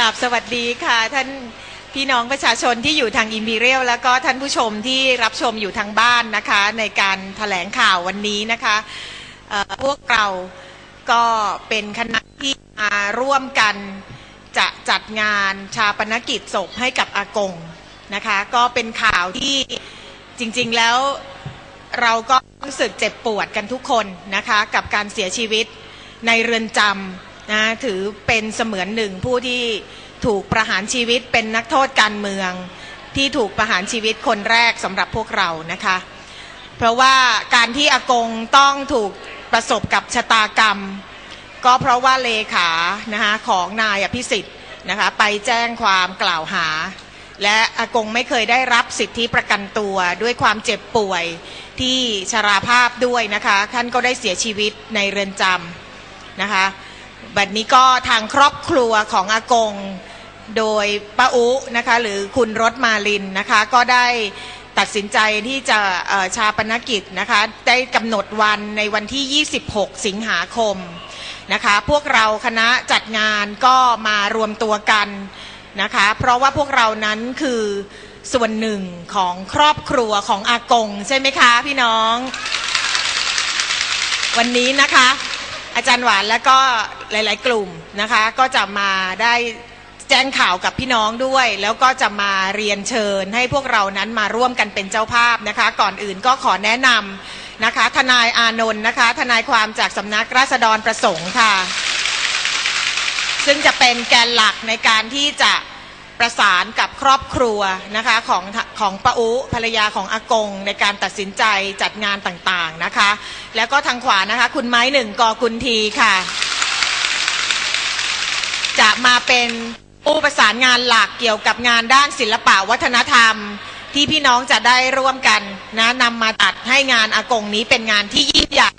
กับสวัสดีค่ะ ท่านพี่น้องประชาชนที่อยู่ทางอิมพีเรียลแล้วก็ท่านผู้ชมที่รับชมอยู่ทางบ้านนะคะ ในการถแถลงข่าววันนี้นะคะพวกเราก็เป็นคณะที่มาร่วมกันจะจัดงานชาปนกิจศพให้กับอากงนะคะ ก็เป็นข่าวที่จริงๆแล้วเราก็รู้สึกเจ็บปวดกันทุกคนนะคะ กับการเสียชีวิตในเรือนจำ นะถือเป็นเสมือนหนึ่งผู้ที่ถูกประหารชีวิตเป็นนักโทษการเมือง ที่ถูกประหารชีวิตคนแรกสำหรับพวกเรานะคะ เพราะว่าการที่อากงต้องถูกประสบกับชะตากรรม ก็เพราะว่าเลขานะคะของนายอภิสิทธิ์นะคะไปแจ้งความกล่าวหา และอากงไม่เคยได้รับสิทธิประกันตัวด้วยความเจ็บป่วยที่ชราภาพด้วยนะคะท่านก็ได้เสียชีวิตในเรือนจำนะคะ บัดนี้ก็ทางครอบครัวของอากง โดยป้าอุนะคะ หรือคุณรถมาลินนะคะ ก็ได้ตัดสินใจที่จะชาปนกิจนะคะ ได้กำหนดวันในวันที่ 26 สิงหาคมนะคะ พวกเราคณะจัดงานก็มารวมตัวกันนะคะ เพราะว่าพวกเรานั้นคือส่วนหนึ่งของครอบครัวของอากง ใช่ไหมคะพี่น้อง วันนี้นะคะ อาจารย์หวานและก็หลาย ๆ กลุ่มนะคะ ก็จะมาได้แจ้งข่าวกับพี่น้องด้วย แล้วก็จะมาเรียนเชิญให้พวกเรานั้นมาร่วมกันเป็นเจ้าภาพนะคะ ก่อนอื่นก็ขอแนะนำนะคะ ทนายอานนท์นะคะ ทนายความจากสำนักราษฎรประสงค์ค่ะ ซึ่งจะเป็นแกนหลักในการที่จะ ประสานกับครอบครัวนะคะของของป้าอุภรรยาของอากง ในการตัดสินใจจัดงานต่างๆนะคะ แล้วก็ทางขวานะคะ คุณไม้หนึ่งกอกุลทีค่ะ จะมาเป็นผู้ประสานงานหลักเกี่ยวกับงานด้านศิลปะวัฒนธรรม ที่พี่น้องจะได้ร่วมกันนะนำมาตัดให้งานอากงนี้เป็นงานที่ยิ่งใหญ่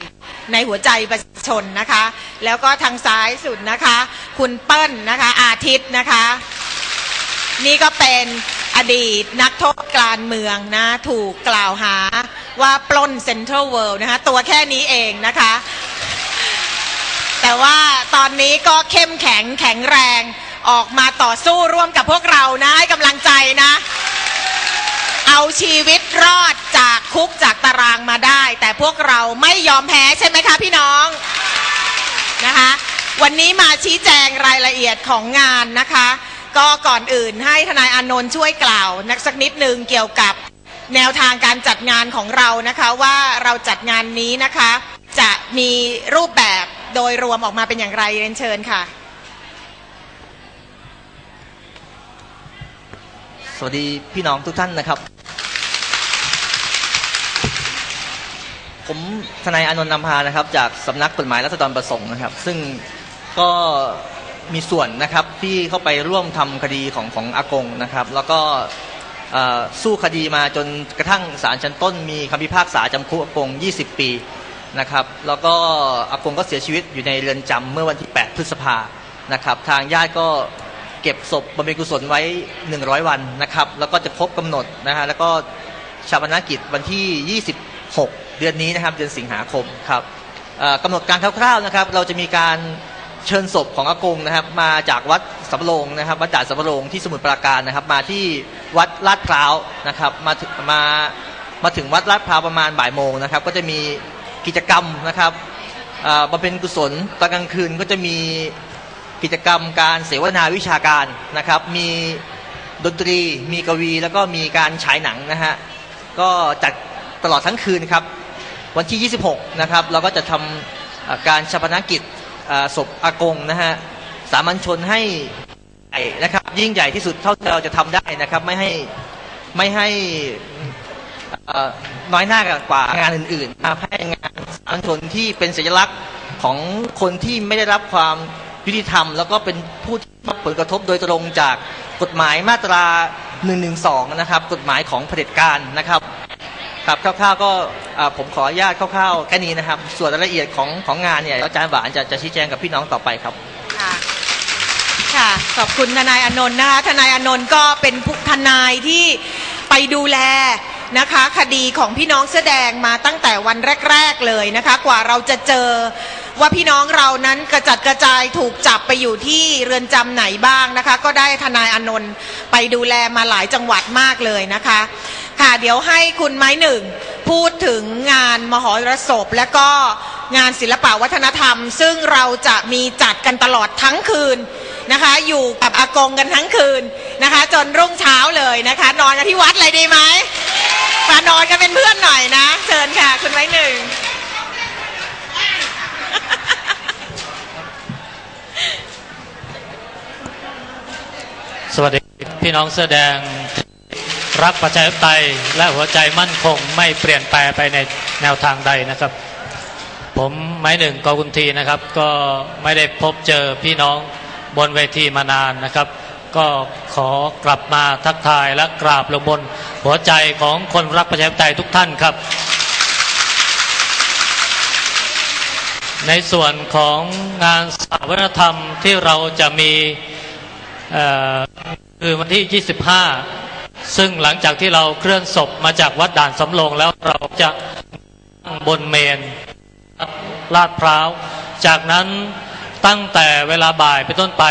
ในหัวใจประชาชนนะคะ แล้วก็ทางซ้ายสุดนะคะ คุณเปิ้ลนะคะ อาทิตย์นะคะ นี่ก็เป็นอดีตนักโทษการเมืองนะ ถูกกล่าวหาว่าปล้นเซ็นทรัลเวิลด์นะคะ ตัวแค่นี้เองนะคะ แต่ว่าตอนนี้ก็เข้มแข็งแข็งแรงออกมาต่อสู้ร่วมกับพวกเรานะให้กำลังใจนะ เอาชีวิตรอดจากคุกจากตารางมาได้ แต่พวกเราไม่ยอมแพ้ใช่ไหมคะพี่น้องนะคะ วันนี้มาชี้แจงรายละเอียดของงานนะคะ ก็ก่อนอื่นให้ทนายอานนท์ช่วยกล่าวนักสักนิดนึงเกี่ยวกับแนวทางการจัดงานของเรานะคะว่าเราจัดงานนี้นะคะ จะมีรูปแบบโดยรวมออกมาเป็นอย่างไรเรียนเชิญค่ะ สวัสดีพี่น้องทุกท่านนะครับ ผมทนายอนนท์นำพานะครับ จากสำนักกฎหมายรัษฎรประสงค์นะครับ ซึ่งก็ มีส่วนนะครับที่เข้าไปร่วมทำคดีของของอากงนะครับ แล้วก็สู้คดีมาจนกระทั่งศาลชั้นต้นมีคำพิพากษาจำคุกอากง 20 ปีนะครับ แล้วก็อากงก็เสียชีวิตอยู่ในเรือนจำเมื่อวันที่ 8 พฤษภานะครับ ทางญาติก็เก็บศพบำเพ็ญกุศลไว้ 100 วันนะครับ แล้วก็จะครบกำหนดนะฮะแล้วก็ชาปนกิจวันที่ 26 เดือนนี้นะครับ เดือนสิงหาคมครับกำหนดการคร่าวๆนะครับ เราจะมีการ เชิญศพของอากงนะครับ มาจากวัดสำโรงนะครับ วัดด่านสำโรงที่สมุทรปราการนะครับ มาที่วัดลาดพร้าวนะครับมาถึงมามาถึงวัดลาดพร้าวประมาณบ่ายโมงนะครับ ก็จะมีกิจกรรมนะครับบำเพ็ญกุศลตอนกลางคืนก็จะมีกิจกรรมการเสวนาวิชาการนะครับ มีดนตรี มีกวี แล้วก็มีการฉายหนังนะฮะ ก็จัดตลอดทั้งคืนครับ วันที่ 26 นะครับ เราก็จะทำการชาปนกิจ ศพอากงนะฮะสามัญชนให้ใหญ่นะครับ ยิ่งใหญ่ที่สุดเท่าที่เราจะทำได้นะครับ ไม่ให้ไม่ให้น้อยหน้ากว่างานอื่นๆนะครับให้งานสามัญชนที่เป็นสัญลักษณ์ของคนที่ไม่ได้รับความยุติธรรม แล้วก็เป็นผู้ที่รับผลกระทบโดยตรงจากกฎหมายมาตรา 112 นะครับ กฎหมายของเผด็จการนะครับ ครับคร่าวๆก็ผมขออนุญาตคร่าวๆแค่นี้นะครับ ส่วนรายละเอียดของของงานเนี่ยอาจารย์หวานจะจะชี้แจงกับพี่น้องต่อไปครับค่ะค่ะขอบคุณทนายอนนท์นะคะทนายอนนท์ก็เป็นผู้ทนายที่ไปดูแลนะคะคดีของพี่น้องเสื้อแดงมาตั้งแต่วันแรก ๆเลยนะคะ กว่าเราจะเจอว่าพี่น้องเรานั้นกระจัดกระจายถูกจับไปอยู่ที่เรือนจำไหนบ้างนะคะ ก็ได้ทนายอนนท์ไปดูแลมาหลายจังหวัดมากเลยนะคะ ค่ะ เดี๋ยวให้คุณไม้หนึ่ง พูดถึงงานมหรสพ และก็งานศิลปวัฒนธรรม ซึ่งเราจะมีจัดกันตลอดทั้งคืนนะคะ อยู่กับอากงกันทั้งคืนนะคะ จนรุ่งเช้าเลยนะคะ นอนกันที่วัดเลยดีไหมมานอนกันเป็นเพื่อนหน่อยนะ เชิญค่ะ คุณไม้หนึ่งสวัสดีพี่น้องเสื้อแดง รักประชาธิปไตยและหัวใจมั่นคงไม่เปลี่ยนแปลไปในแนวทางใดนะครับ ผมไม้หนึ่งกอกุนทีนะครับ ก็ไม่ได้พบเจอพี่น้องบนเวทีมานานนะครับ ก็ขอกลับมาทักทายและกราบลงบน หัวใจของคนรักประชาธิปไตยทุกท่านครับ ในส่วนของงานสถาวัฒนธรรมที่เราจะมีคือวันที่ 25 ซึ่งหลังจากที่เราเคลื่อนศพมาจากวัดด่านสำโรงแล้วเราจะตั้งบนเมนลาดพร้าว จากนั้นตั้งแต่เวลาบ่ายเป็นต้นไป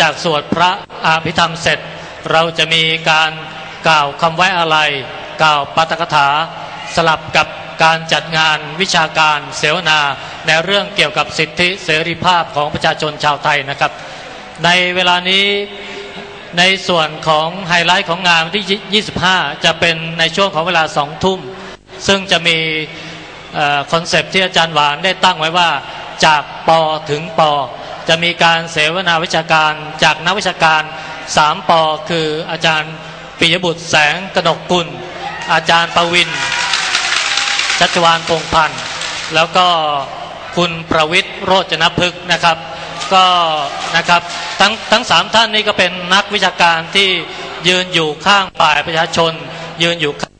จากสวดพระอาภิธรรมเสร็จ เราจะมีการกล่าวคำไว้อะไร กล่าวปาตกถา สลับกับการจัดงานวิชาการเสวนา ในเรื่องเกี่ยวกับสิทธิเสรีภาพของประชาชนชาวไทยนะครับ ในเวลานี้ ในส่วนของไฮไลท์ของงานที่ 25 จะเป็นในช่วงของเวลา2ทุ่ม ซึ่งจะมีคอนเซปต์ที่อาจารย์หวานได้ตั้งไว้ว่าจากปอถึงปอจะมีการเสวนาวิชาการจากนักวิชาการ 3ปอคืออาจารย์ปิยบุตรแสงกนกกุล อาจารย์ประวินชัชวานพงพันธ์แล้วก็คุณประวิทย์โรจนพฤกษ์นะครับ ก็นะครับทั้งทั้งสามท่านนี้ก็เป็นนักวิชาการที่ยืนอยู่ข้างฝ่ายประชาชน ยืนอยู่ข้าง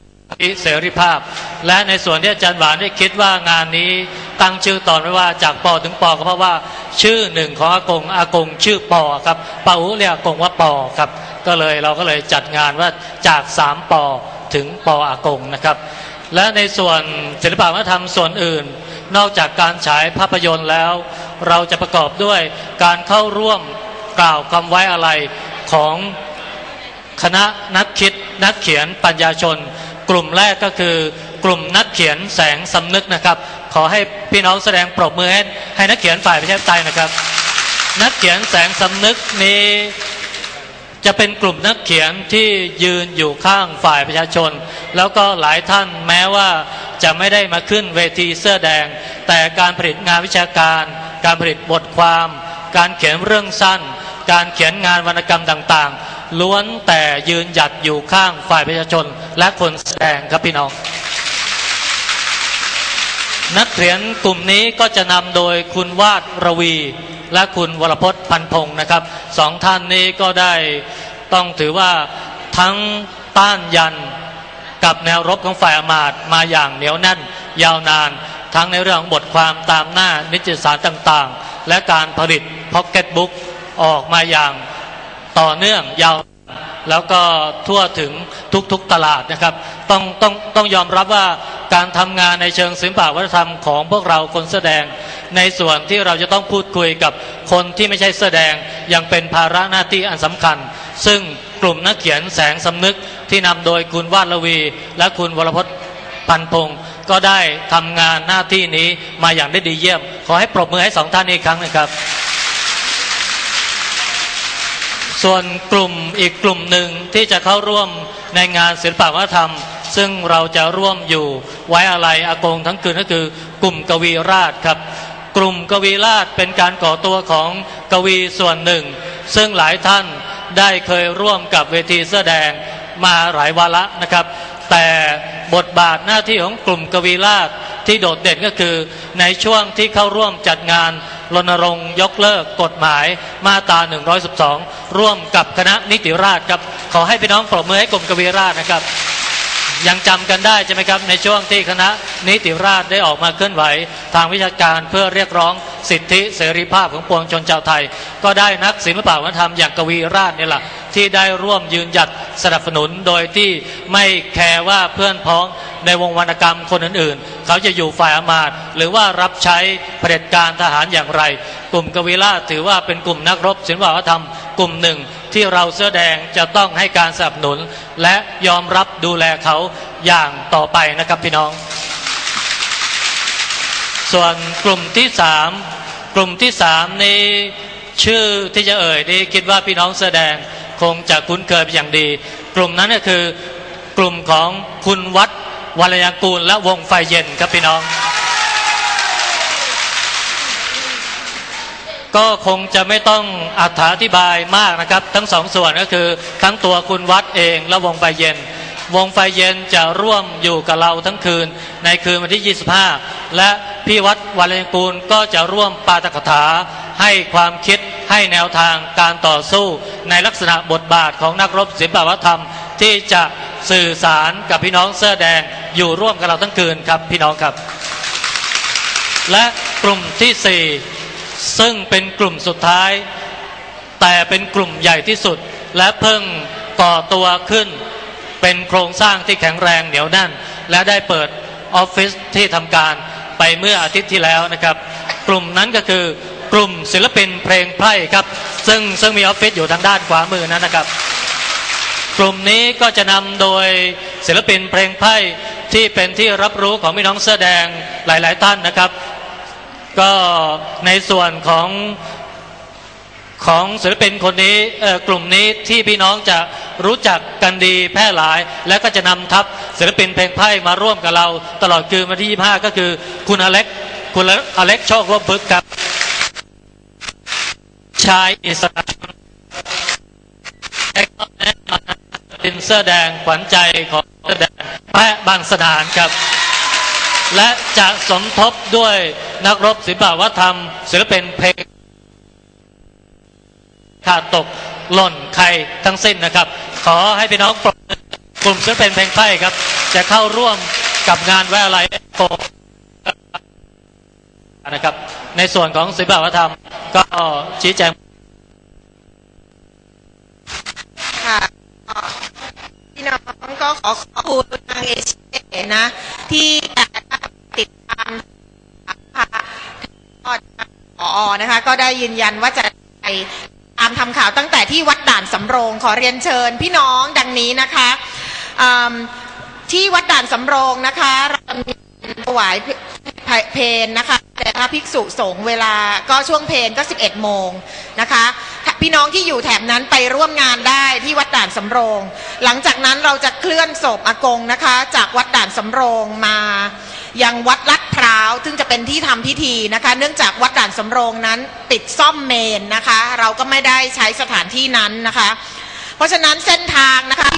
เสรีภาพ และในส่วนที่อาจารย์หวานได้คิดว่างานนี้ตั้งชื่อตอนไว้ว่าจากปอถึงปอก็เพราะว่าชื่อหนึ่งของอากงอากงชื่อปอครับปาอูเรียกอากงว่าปอครับ ก็เลยเราก็เลยจัดงานว่าจากสามปอถึงปออากงนะครับ และในส่วนศิลปวัฒนธรรมส่วนอื่น นอกจากการฉายภาพยนตร์แล้ว เราจะประกอบด้วยการเข้าร่วมกล่าวคำไว้อะไรของคณะนักคิดนักเขียนปัญญาชน กลุ่มแรกก็คือกลุ่มนักเขียนแสงสำนึกนะครับ ขอให้พี่น้องแสดงปรบมือให้ให้นักเขียนฝ่ายประชาธิปไตยนะครับ นักเขียนแสงสำนึกนี้จะเป็นกลุ่มนักเขียนที่ยืนอยู่ข้างฝ่ายประชาชน แล้วก็หลายท่านแม้ว่าจะไม่ได้มาขึ้นเวทีเสื้อแดง แต่การผลิตงานวิชาการ การผลิตบทความ การเขียนเรื่องสั้น การเขียนงานวรรณกรรมต่างๆ ล้วนแต่ยืนหยัดอยู่ข้างฝ่ายประชาชน และคนแสดงครับพี่น้อง นักเขียนกลุ่มนี้ก็จะนำโดยคุณวาดระวี และคุณวรพจน์พันพงศ์นะครับสองท่านนี้ก็ได้ต้องถือว่าทั้งต้านยันกับแนวรบของฝ่ายอมาตมาอย่างเหนียวแน่น ยาวนาน ทั้งในเรื่องของบทความตามหน้านิตยสารต่างๆ และการผลิตพ็อกเก็ตบุ๊กออกมาอย่างต่อเนื่องยาวแล้วก็ทั่วถึงทุกๆตลาดนะครับ ต้องต้องต้องยอมรับว่าการทำงานในเชิงศิลปวัฒนธรรมของพวกเราคนแสดง ในส่วนที่เราจะต้องพูดคุยกับคนที่ไม่ใช่แสดงยังเป็นภาระหน้าที่อันสำคัญ ซึ่งกลุ่มนักเขียนแสงสำนึกที่นำโดยคุณวาดลวี และคุณวรพจน์พันพงศ์ ก็ได้ทำงานหน้าที่นี้มาอย่างได้ดีเยี่ยม ขอให้ปรบมือให้สองท่านอีกครั้งหนะครับ ส่วนกลุ่มอีกกลุ่มหนึ่งที่จะเข้าร่วมในงานศิลปวัฒนธรรม ซึ่งเราจะร่วมอยู่ไว้อะไรอากงทั้งคืนก็คือกลุ่มกวีราชครับ กลุ่มกวีราชเป็นการก่อตัวของกวีส่วนหนึ่ง ซึ่งหลายท่านได้เคยร่วมกับเวทีเสื้อแดงมาหลายวาระนะครับ แต่บทบาทหน้าที่ของกลุ่มกวีราชที่โดดเด่นก็คือ ในช่วงที่เข้าร่วมจัดงานรณรงค์ยกเลิกกฎหมายมาตรา 112 ร่วมกับคณะนิติราษฎรครับ ขอให้พี่น้องปรบมือให้กลุ่มกวีราษฎร์นะครับยังจำกันได้ใช่ไหมครับในช่วงที่คณะนิติราษฎรได้ออกมาเคลื่อนไหว ทางวิชาการเพื่อเรียกร้องสิทธิเสรีภาพของปวงชนชาวไทย ก็ได้นักศิลปวัฒนธรรมอย่างกวีราษฎร์นี่แหละ ที่ได้ร่วมยืนหยัดสนับสนุนโดยที่ไม่แคร์ว่าเพื่อนพ้องในวงวรรณกรรมคนอื่นๆ เขาจะอยู่ฝ่ายอำมาตย์หรือว่ารับใช้เผด็จการทหารอย่างไร กลุ่มกวีล่าถือว่าเป็นกลุ่มนักรบศิลปวัฒนธรรมกลุ่มหนึ่งที่เราเสื้อแดงจะต้องให้การสนับสนุน และยอมรับดูแลเขาอย่างต่อไปนะครับพี่น้อง ส่วนกลุ่มที่สามกลุ่มที่สามนี้ชื่อที่จะเอ่ยนี่คิดว่าพี่น้องเสื้อแดง คงจะคุ้นเคยเป็นอย่างดี กลุ่มนั้นก็คือกลุ่มของคุณวัดวรยางกูลและวงไฟเย็นครับพี่น้อง ก็คงจะไม่ต้องอธิบายมากนะครับ ทั้งสองส่วนก็คือทั้งตัวคุณวัดเองและวงไฟเย็นวงไฟเย็นจะร่วมอยู่กับเราทั้งคืน ในคืนวันที่ 25 และพี่วัดวรยางกูลก็จะร่วมปาตกถา ให้ความคิดให้แนวทางการต่อสู้ในลักษณะบทบาทของนักรบศิลปวัฒนธรรม ที่จะสื่อสารกับพี่น้องเสื้อแดงอยู่ร่วมกับเราทั้งคืนครับพี่น้องครับ และกลุ่มที่สี่ซึ่งเป็นกลุ่มสุดท้าย แต่เป็นกลุ่มใหญ่ที่สุด และเพิ่งก่อตัวขึ้น เป็นโครงสร้างที่แข็งแรงเหนียวแน่น และได้เปิดออฟฟิศที่ทำการไปเมื่ออาทิตย์ที่แล้วนะครับ กลุ่มนั้นก็คือ กลุ่มศิลปินเพลงไพร่ครับ ซึ่งซึ่งมีออฟฟิศอยู่ทางด้านขวามือนั้นนะครับ กลุ่มนี้ก็จะนำโดยศิลปินเพลงไพ่ที่เป็นที่รับรู้ของพี่น้องเสื้อแดงหลาย ๆ ท่านนะครับ ก็ในส่วนของของศิลปินคนนี้เอ่อกลุ่มนี้ที่พี่น้องจะรู้จักกันดีแพร่หลาย และก็จะนำทัพศิลปินเพลงไพ่มาร่วมกับเรา ตลอดคืนวันที่ 25 ก็คือคุณอเล็กคุณอเล็กโชคร่วมพึกครับ ชายอิสระและก็แน่นอนเป็นเสื้อแดงขวัญใจของเสื้อแดงแพะบางสนานครับ และจะสมทบด้วยนักรบศิลปวัฒนธรรมศิลปินเพลงขาดตกหล่นใครทั้งสิ้นนะครับ ขอให้พี่น้องปรบมือกลุ่มศิลปินเพลงไพ่ครับ จะเข้าร่วมกับงานแวะอะไรโก นะครับ ในส่วนของศิลปวัฒนธรรมก็ชี้แจงค่ะพี่น้องก็ขอขอบคุณทางเอเชียนะ ที่ติดตามค่ะผอนะคะ ก็ได้ยืนยันว่าจะไปตามทำข่าวตั้งแต่ที่วัดด่านสำโรงขอเรียนเชิญพี่น้องดังนี้นะคะที่วัดด่านสำโรงนะคะเรามีถวายเพลนะคะ แต่พระภิกษุสงฆ์เวลาก็ช่วงเพลก็ 11 โมงนะคะ พี่น้องที่อยู่แถบนั้นไปร่วมงานได้ที่วัดด่านสำโรง หลังจากนั้นเราจะเคลื่อนศพอากงนะคะ จากวัดด่านสำโรงมายังวัดลัดพร้าวซึ่งจะเป็นที่ทำพิธีนะคะ เนื่องจากวัดด่านสำโรงนั้นปิดซ่อมเมนนะคะ เราก็ไม่ได้ใช้สถานที่นั้นนะคะ เพราะฉะนั้นเส้นทางนะคะ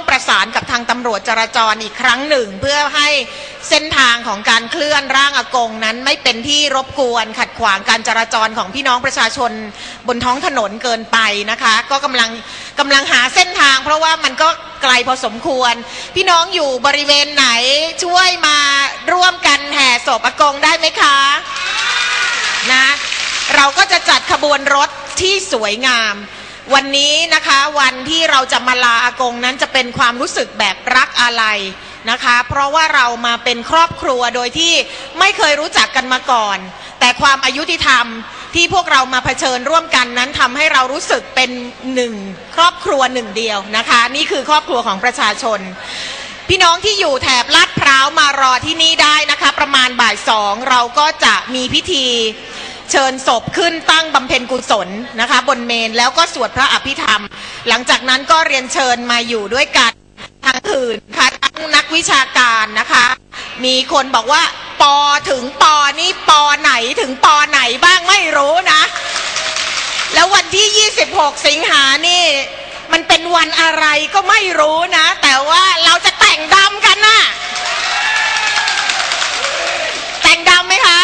ต้องประสานกับทางตำรวจจราจรอีกครั้งหนึ่ง เพื่อให้เส้นทางของการเคลื่อนร่างอากงนั้นไม่เป็นที่รบกวนขัดขวางการจราจรของพี่น้องประชาชนบนท้องถนนเกินไปนะคะ ก็กำลังกำลังหาเส้นทาง เพราะว่ามันก็ไกลพอสมควร พี่น้องอยู่บริเวณไหนช่วยมาร่วมกันแห่ศพอากงได้ไหมคะนะเราก็จะจัดขบวนรถที่สวยงาม วันนี้นะคะวันที่เราจะมาลาอากงนั้นจะเป็นความรู้สึกแบบรักอะไรนะคะ เพราะว่าเรามาเป็นครอบครัวโดยที่ไม่เคยรู้จักกันมาก่อน แต่ความอายุที่ธรรมที่พวกเรามาเผชิญร่วมกันนั้นทำให้เรารู้สึกเป็นหนึ่งครอบครัวหนึ่งเดียวนะคะ นี่คือครอบครัวของประชาชน พี่น้องที่อยู่แถบลาดพร้าวมารอที่นี่ได้นะคะ ประมาณบ่ายสองเราก็จะมีพิธี เชิญศพขึ้นตั้งบำเพ็ญกุศลนะคะ บนเมนแล้วก็สวดพระอภิธรรม หลังจากนั้นก็เรียนเชิญมาอยู่ด้วยกันทางคืนค่ะทั้งนักวิชาการนะคะ มีคนบอกว่า ปอถึงปอนี่ปอไหนถึงปอไหนบ้างไม่รู้นะ แล้ววันที่ 26 สิงหานี่ มันเป็นวันอะไรก็ไม่รู้นะ แต่ว่าเราจะแต่งดำกันน่ะต่งดำไหมคะ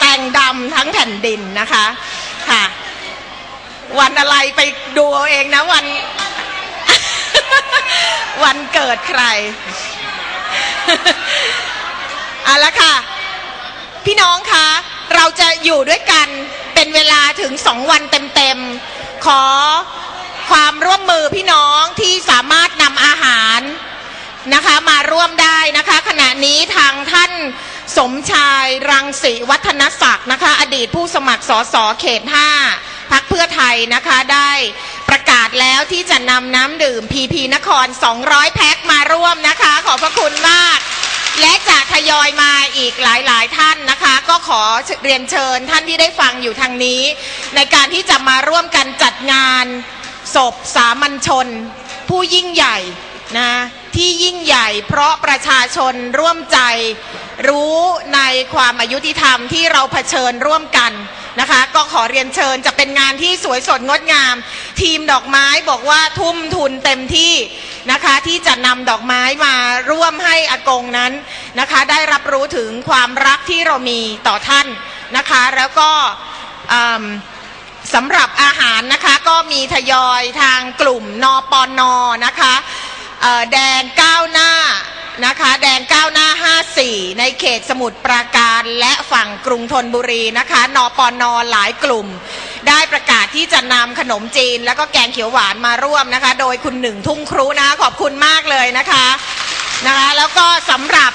แต่ง ดำทั้งแผ่นดินนะคะค่ะ วันอะไรไปดูเอาเองนะวัน วันเกิดใครเอาละค่ะ พี่น้องคะเราจะอยู่ด้วยกันเป็นเวลาถึงสองวันเต็มๆ ขอความร่วมมือพี่น้องที่สามารถนำอาหารนะคะ มาร่วมได้นะคะ ขณะนี้ทางท่าน สมชายรังสีวัฒนศักดิ์นะคะ อดีตผู้สมัครสสเขต 5พักเพื่อไทยนะคะได้ประกาศแล้วที่จะนำน้ำดื่มพีพีนคร 200 แพ็คมาร่วมนะคะ ขอบพระคุณมาก และจะทยอยมาอีกหลายๆ ท่านนะคะ ก็ขอเรียนเชิญท่านที่ได้ฟังอยู่ทางนี้ ในการที่จะมาร่วมกันจัดงานศพสามัญชน ผู้ยิ่งใหญ่ นะที่ยิ่งใหญ่เพราะประชาชนร่วมใจ รู้ในความอายุติธรรมที่เราเผชิญร่วมกันนะคะ ก็ขอเรียนเชิญจะเป็นงานที่สวยสดงดงาม ทีมดอกไม้บอกว่าทุ่มทุนเต็มที่นะคะ ที่จะนำดอกไม้มาร่วมให้อากงนั้นนะคะ ได้รับรู้ถึงความรักที่เรามีต่อท่านนะคะ แล้วก็สำหรับอาหารนะคะก็มีทยอยทางกลุ่มนปนนะคะ แดงก้าวหน้านะคะแดงก้าวหน้า 54 ในเขตสมุทรปราการและฝั่งกรุงธนบุรีนะคะนปนหลายกลุ่ม ได้ประกาศที่จะนำขนมจีน แล้วก็แกงเขียวหวานมาร่วมนะคะ โดยคุณหนึ่งทุ่งครุนะขอบคุณมากเลยนะคะนะคะแล้วก็สำหรับ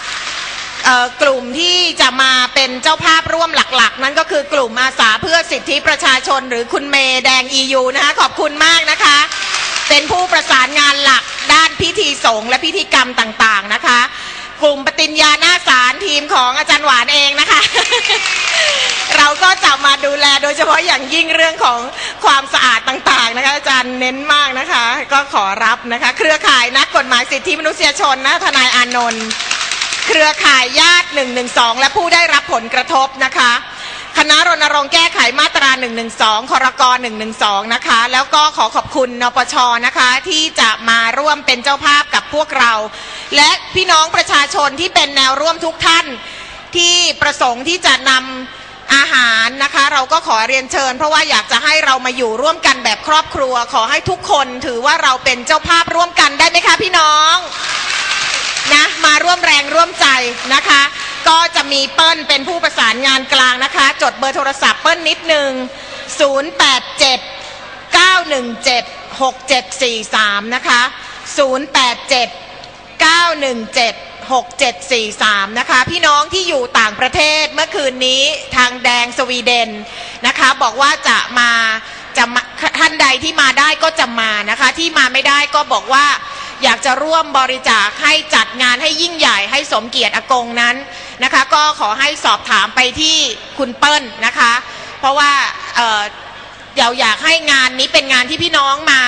เอ่อกลุ่มที่จะมาเป็นเจ้าภาพร่วมหลักๆ นั่นก็คือกลุ่มอาสาเพื่อสิทธิประชาชนหรือคุณเมย์แดง EU นะคะขอบคุณมากนะคะ เป็นผู้ประสานงานหลักด้านพิธีสงฆ์และพิธีกรรมต่างๆนะคะ กลุ่มปฏิญญาหน้าศาลทีมของอาจารย์หวานเองนะคะ เราก็จะมาดูแลโดยเฉพาะอย่างยิ่งเรื่องของความสะอาดต่างๆนะคะอาจารย์เน้นมากนะคะ ก็ขอรับนะคะ เครือข่ายนักกฎหมายสิทธิมนุษยชนนะทนายอานนท์เครือข่ายญาติ 112 และผู้ได้รับผลกระทบนะคะ คณะรณรงค์แก้ไขมาตรา 112คอรก112 นะคะ แล้วก็ขอขอบคุณนปชนะคะ ที่จะมาร่วมเป็นเจ้าภาพกับพวกเรา และพี่น้องประชาชนที่เป็นแนวร่วมทุกท่านที่ประสงค์ที่จะนำอาหารนะคะ เราก็ขอเรียนเชิญ เพราะว่าอยากจะให้เรามาอยู่ร่วมกันแบบครอบครัว ขอให้ทุกคนถือว่าเราเป็นเจ้าภาพร่วมกันได้ไหมคะพี่น้องนะมาร่วมแรงร่วมใจนะคะ ก็จะมีเปิ้ลเป็นผู้ประสานงานกลางนะคะ จดเบอร์โทรศัพท์เปิ้ลนิดนึง 087 917 6743 นะคะ 087 917 6743 นะคะ พี่น้องที่อยู่ต่างประเทศเมื่อคืนนี้ทางแดงสวีเดนนะคะ บอกว่าจะมาจะมาท่านใดที่มาได้ก็จะมานะคะ ที่มาไม่ได้ก็บอกว่าอยากจะร่วมบริจาคให้จัดงานให้ยิ่งใหญ่ให้สมเกียรติอากงนั้น นะคะ ก็ขอให้สอบถามไปที่คุณเปิ้ลนะคะ เพราะว่าเอ่อเราอยากให้งานนี้เป็นงานที่พี่น้องมา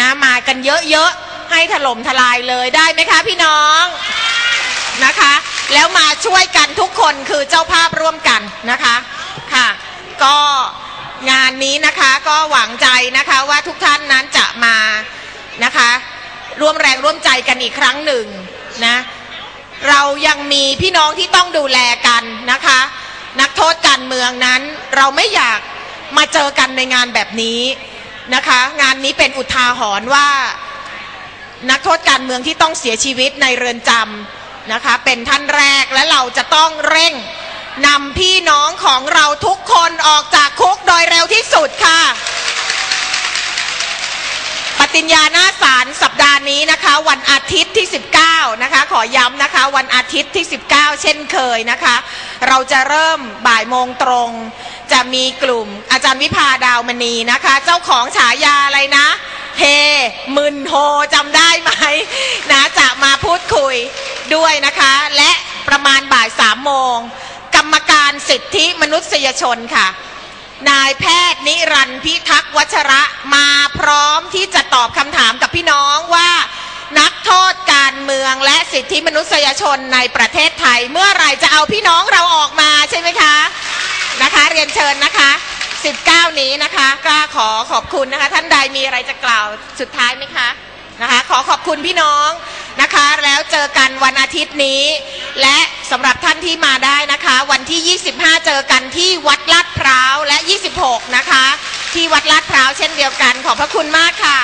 นะมากันเยอะๆให้ถล่มทลายเลยได้ไหมคะพี่น้องนะคะ แล้วมาช่วยกันทุกคนคือเจ้าภาพร่วมกันนะคะค่ะ ก็งานนี้นะคะก็หวังใจนะคะว่าทุกท่านนั้นจะมานะคะ ร่วมแรงร่วมใจกันอีกครั้งหนึ่งนะ เรายังมีพี่น้องที่ต้องดูแลกันนะคะ นักโทษการเมืองนั้น เราไม่อยากมาเจอกันในงานแบบนี้นะคะ งานนี้เป็นอุทาหรณ์ว่า นักโทษการเมืองที่ต้องเสียชีวิตในเรือนจำนะคะ เป็นท่านแรกและเราจะต้องเร่งนำพี่น้องของเราทุกคนออกจากคุกโดยเร็วที่สุดค่ะ ปฏิญญาหน้าศาลสัปดาห์นี้นะคะ วันอาทิตย์ที่ 19 นะคะ ขอย้ำนะคะ วันอาทิตย์ที่ 19 เช่นเคยนะคะ เราจะเริ่มบ่ายโมงตรง จะมีกลุ่มอาจารย์วิพาดาวมณีนะคะ เจ้าของฉายาอะไรนะเฮมึนโฮจำได้ไหมนะจะมาพูดคุยด้วยนะคะ และประมาณบ่ายสามโมง กรรมการสิทธิมนุษยชนค่ะ นายแพทย์นิรันพิทักษ์วัชระมาพร้อมที่จะตอบคำถามกับพี่น้องว่า นักโทษการเมืองและสิทธิมนุษยชนในประเทศไทย เมื่อไหร่จะเอาพี่น้องเราออกมาใช่ไหมคะ นะคะ เรียนเชิญนะคะ 19 นี้นะคะกล้าขอขอบคุณนะคะ ท่านใดมีอะไรจะกล่าวสุดท้ายไหมคะนะคะ ขอขอบคุณพี่น้อง นะคะ แล้วเจอกันวันอาทิตย์นี้ และสำหรับท่านที่มาได้นะคะ วันที่ 25 เจอกันที่วัดลาดพร้าวและ 26 นะคะ ที่วัดลาดพร้าวเช่นเดียวกันขอบพระคุณมากค่ะ